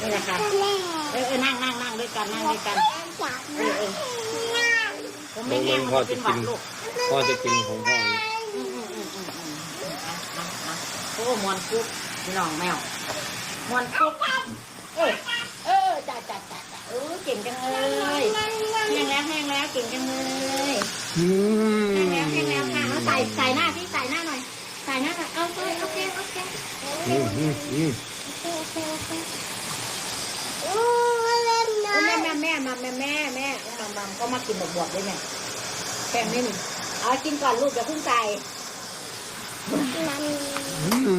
นี่แหละค่ะเออเออนั่งนั่งนั่งด้วยกันนั่งด้วยกันเออเออผมไม่แห้งมันจะเป็นหวัดลูกพ่อจะกินของพ่ออืมอืมอืมอืมอืมอะอะอะโอ้มวนคุกพี่น้องแมวมวนคุกเออเออจ้าจ้าจ้าจ้าเออเก่งจังเลยแห้งแล้วแห้งแล้วเก่งจังเลยอืแห้งมแล้วแห้งแล้วค่ะเอาใส่ใส่หน้าพี่ใส่หน้าหน่อยใส่หน้าหน่อยเอาโอเคโอเคโอเค อืมอืมอืม โอเคโอเคโอ้แม่ แม่แม่มาแม่แม่แม่มามาก็มากินบวบๆด้วยเนี่ยแป้งนี่นี่เอากินก่อนลูกอย่าเพิ่งใส่อื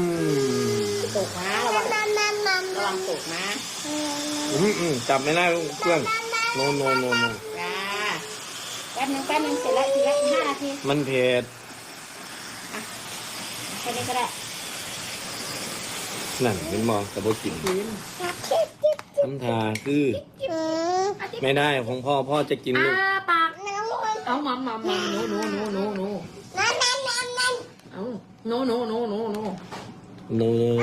มตกนะระวังระวังตกนะอืมอืมจับไม่ได้ลูกเพื่อนโนโนโนโนจ้าแป๊บนึงแป๊บนึงเสร็จแล้วทีละห้านาทีมันเผ็ดแค่นี้ก็ได้นั่นเป็นมองแต่บ่กินทำทาคือ ไม่ได้ของพ่อพ่อจะกินลูก อ้าปากเอามัมมัมมัมหนูหนูหนูหนูหนูเอาหนูหนูหนูหนูหนูโนโน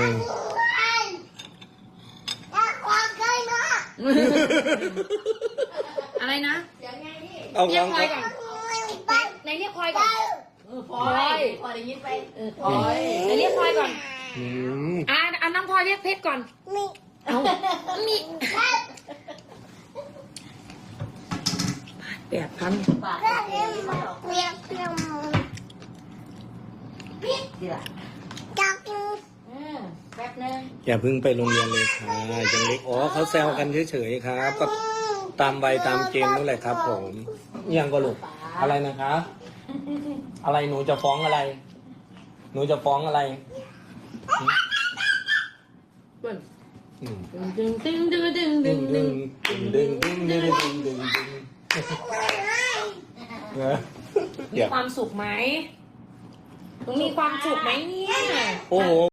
อะไรนะเอาเรีขยอกงพลอยก่อนไหนเรียกพลอยก่อนเออพลอยพลอยได้ยินไปเออพลอยไหนเรียกพลอยก่อนอืมอ่าอ่าน้องพลอยเรียกเพชรก่อนเอามี แปดพันอืมแป๊บนึงอย่าเพิ่งไปโรงเรียนเลยค่ะยังเล็กอ๋อเขาแซวกันเฉยๆครับก็ตามใบตามเกณฑ์นั่นแหละครับ ผมยังก็ลูกอะไรนะคะ อะไรหนูจะฟ้องอะไร หนูจะฟ้องอะไรเปิ้ลอืมดึงดึงดึงดึงดึดึงงดึดึงงดึงดึงดึงดึงดึง ดึงดึงเออมีความสุขไหมหนูมีความสุขไหมเนี่ย โอ้โห